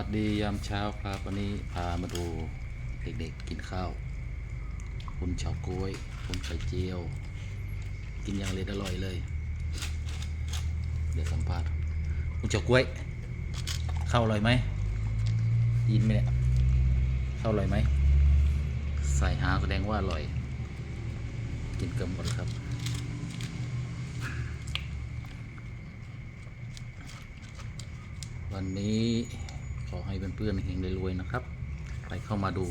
วัสดียามเช้าครับวันนี้พามาดูเด็กๆกินข้าว คุณเฉาก้วยคุณไข่เจียว กินอย่างเลดอร่อยเลย เดี๋ยวสัมภาษณ์คุณเฉาก้วย ข้าวอร่อยไหมยินไหมเนี่ยข้าวอร่อยไหมใส่หาแสดงว่าอร่อย กินเกือบหมดครับวันนี้ ขอให้เพื่อนๆเฮงรวยๆนะครับใครเข้ามาดู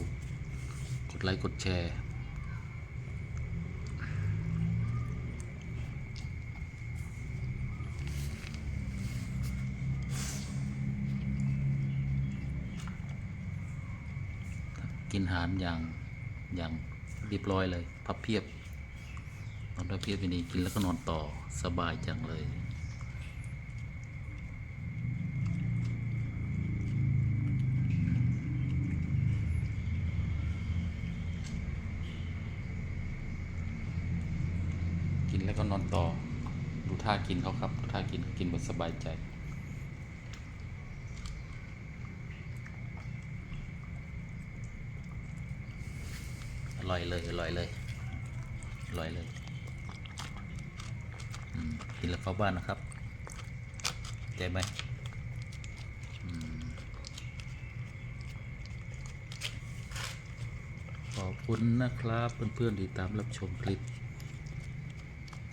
กดไลค์กดแชร์ กินอาหารอย่างอย่างเรียบร้อยเลย พับเพียบนอนพับเพียบไปนี้กินแล้วก็นอนต่อสบายจังเลย กินแล้วก็นอนต่อ ดูท่ากินเขาครับดูท่ากินกินแบบสบายใจอร่อยเลยอร่อยเลยอร่อยเลยกินแล้วเข้าบ้านนะครับใจไหมมขอบคุณนะครับเพื่อนๆที่ตามรับชมคลิป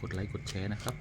กดไลค์กดแชร์นะครับ